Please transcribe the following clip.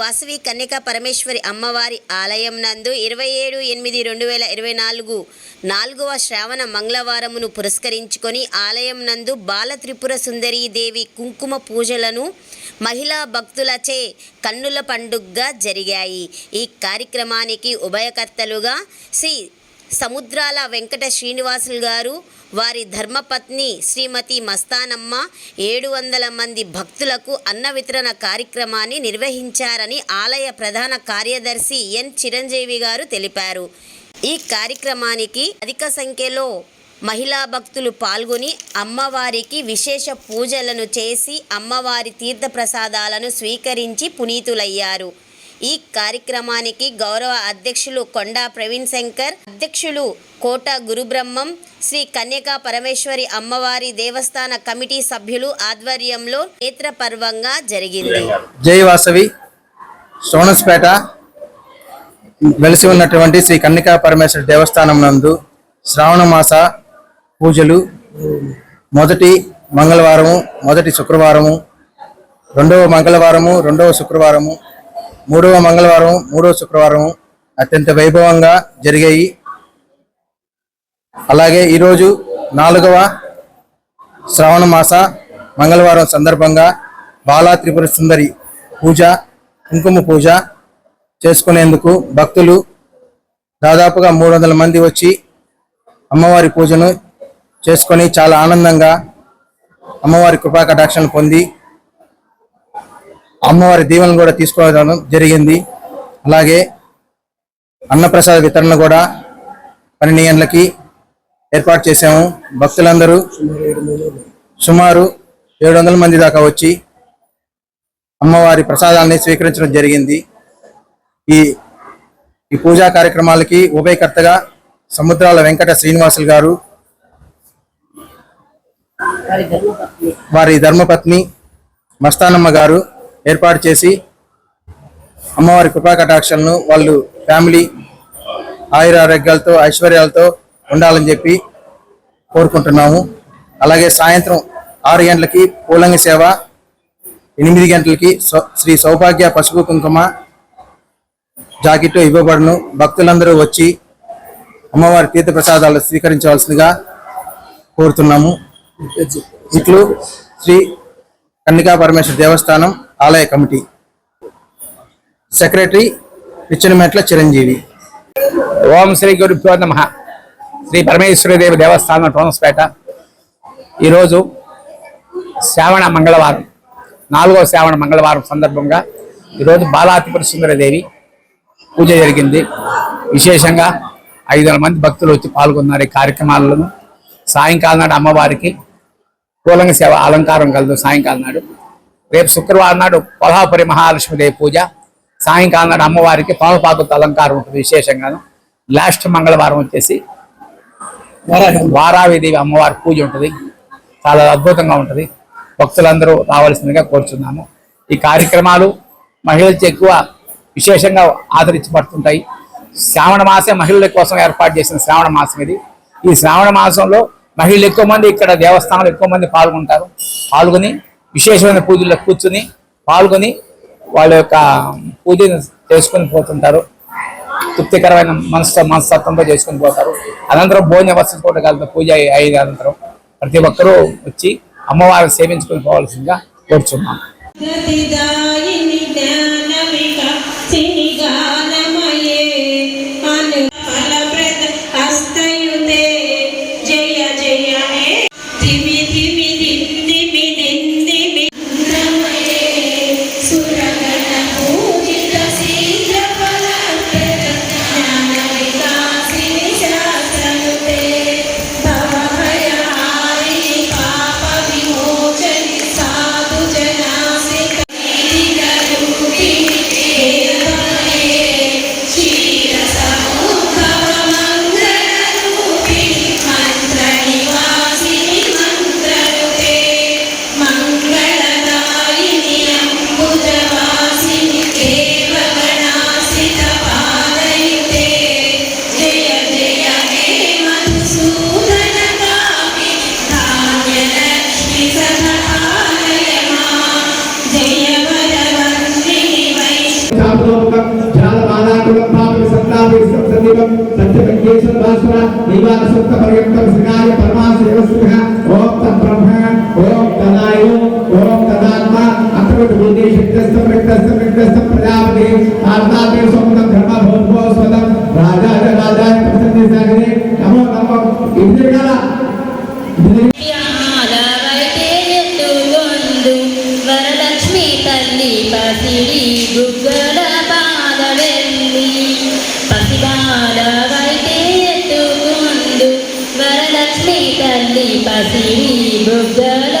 వాసవి కన్యకా పరమేశ్వరి అమ్మవారి ఆలయం నందు ఇరవై ఏడు ఎనిమిది రెండు వేల ఇరవై నాలుగు నాలుగవ శ్రావణ మంగళవారమును పురస్కరించుకొని ఆలయం నందు బాల త్రిపుర సుందరీ దేవి కుంకుమ పూజలను మహిళా భక్తులచే కన్నుల పండుగగా జరిగాయి. ఈ కార్యక్రమానికి ఉభయకర్తలుగా శ్రీ సముద్రాల వెంకట శ్రీనివాసులు గారు వారి ధర్మపత్ని శ్రీమతి మస్తానమ్మ ఏడు వందల మంది భక్తులకు అన్న వితరణ కార్యక్రమాన్ని నిర్వహించారని ఆలయ ప్రధాన కార్యదర్శి ఎన్ చిరంజీవి గారు తెలిపారు. ఈ కార్యక్రమానికి అధిక సంఖ్యలో మహిళా భక్తులు పాల్గొని అమ్మవారికి విశేష పూజలను చేసి అమ్మవారి తీర్థప్రసాదాలను స్వీకరించి పునీతులయ్యారు. ఈ కార్యక్రమానికి గౌరవ అధ్యక్షులు కొండా ప్రవీణ్ శంకర్ అధ్యక్షులు కోట గురుబ్రహ్మం శ్రీ కన్యకా పరమేశ్వరి అమ్మవారి దేవస్థాన కమిటీ సభ్యులు ఆధ్వర్యంలో నేత్రపర్వంగా జరిగింది. జై వాసవి. సోనస్పేట వెలిసి ఉన్నటువంటి శ్రీ కన్యకా పరమేశ్వర దేవస్థానం నందు శ్రావణ మాస పూజలు. మొదటి మంగళవారము మొదటి శుక్రవారము రెండవ మంగళవారము రెండవ శుక్రవారము మూడవ మంగళవారం మూడవ శుక్రవారం అత్యంత వైభవంగా జరిగాయి. అలాగే ఈరోజు నాలుగవ శ్రావణ మాస మంగళవారం సందర్భంగా బాలా త్రిపుర సుందరి పూజ కుంకుమ పూజ చేసుకునేందుకు భక్తులు దాదాపుగా మూడు వందల మంది వచ్చి అమ్మవారి పూజను చేసుకొని చాలా ఆనందంగా అమ్మవారి కృపా కటాక్షను పొంది అమ్మవారి దీవెనలు కూడా తీసుకోవడం జరిగింది. అలాగే అన్నప్రసాద వితరణ కూడా పన్నెండు గంటలకి ఏర్పాటు చేశాము. భక్తులందరూ సుమారు ఏడు వందల మంది దాకా వచ్చి అమ్మవారి ప్రసాదాన్ని స్వీకరించడం జరిగింది. ఈ ఈ పూజా కార్యక్రమాలకి ఉభయకర్తగా సముద్రాల వెంకట శ్రీనివాసులు గారు వారి ధర్మపత్ని మస్తానమ్మ గారు ఏర్పాటు చేసి అమ్మవారి కృపా కటాక్షలను వాళ్ళు ఫ్యామిలీ ఆయురారోగ్యాలతో ఐశ్వర్యాలతో ఉండాలని చెప్పి కోరుకుంటున్నాము. అలాగే సాయంత్రం ఆరు గంటలకి పూలంగి సేవ ఎనిమిది గంటలకి సౌ- శ్రీ సౌభాగ్య పసుపు కుంకుమ జాకెట్ ఇవ్వబడును. భక్తులందరూ వచ్చి అమ్మవారి తీర్థ ప్రసాదాలు స్వీకరించవలసిందిగా కోరుతున్నాము. ఇట్లు శ్రీ కన్నికా పరమేశ్వర దేవస్థానం ఆలయ కమిటీ సెక్రటరీ పిచ్చనమెట్ల చిరంజీవి. ఓం శ్రీ గురుభ్యో నమ. శ్రీ పరమేశ్వరదేవి దేవస్థానం టోనస్పేట. ఈరోజు శ్రావణ మంగళవారం నాలుగో శ్రావణ మంగళవారం సందర్భంగా ఈరోజు బాలాతిపుర సుందరదేవి పూజ జరిగింది. విశేషంగా ఐదు వందల మంది భక్తులు వచ్చి పాల్గొన్నారు ఈ కార్యక్రమాలను. సాయంకాలం నాడు అమ్మవారికి పూలంగ సేవ అలంకారం కలదు సాయంకాలం నాడు. రేపు శుక్రవారం నాడు కొల్హాపురి మహాలక్ష్మీదేవి పూజ సాయంకాలం నాడు అమ్మవారికి పాలపాకుతో అలంకారం ఉంటుంది విశేషంగాను. లాస్ట్ మంగళవారం వచ్చేసి వారావిదేవి అమ్మవారి పూజ ఉంటుంది. చాలా అద్భుతంగా ఉంటుంది. భక్తులందరూ రావాల్సిందిగా కోరుచున్నాము. ఈ కార్యక్రమాలు మహిళలకి ఎక్కువ విశేషంగా ఆదరించబడుతుంటాయి. శ్రావణ మాసే మహిళల కోసం ఏర్పాటు చేసిన శ్రావణ మాసం ఇది. ఈ శ్రావణ మాసంలో మహిళలు ఎక్కువ మంది ఇక్కడ దేవస్థానంలో ఎక్కువ మంది పాల్గొంటారు. పాల్గొని విశేషమైన పూజల్లో కూర్చుని పాల్గొని వాళ్ళ యొక్క పూజను చేసుకొని పోతుంటారు. తృప్తికరమైన మనసు మనస్తత్వంతో చేసుకొని పోతారు. అనంతరం భోజన వసతి కూడా కలిపి పూజ అయిన అనంతరం. ప్రతి ఒక్కరూ వచ్చి అమ్మవారిని సేవించుకొని పోవాల్సిందిగా కోరుచున్నాం. श्रीवादसप्तपर्यन्तविकाय परमाश्रेयस्वः ॐ तद्ब्रह्म ॐ तदायु ॐ तदात्मा अत्रविभूते शक्तस्थं रक्तस्थं रक्तस्थं प्रजापते आत्मा ते स्वं धर्मभूतो स्वदं राजा राजा राजाय सागर తల్లి పసిడి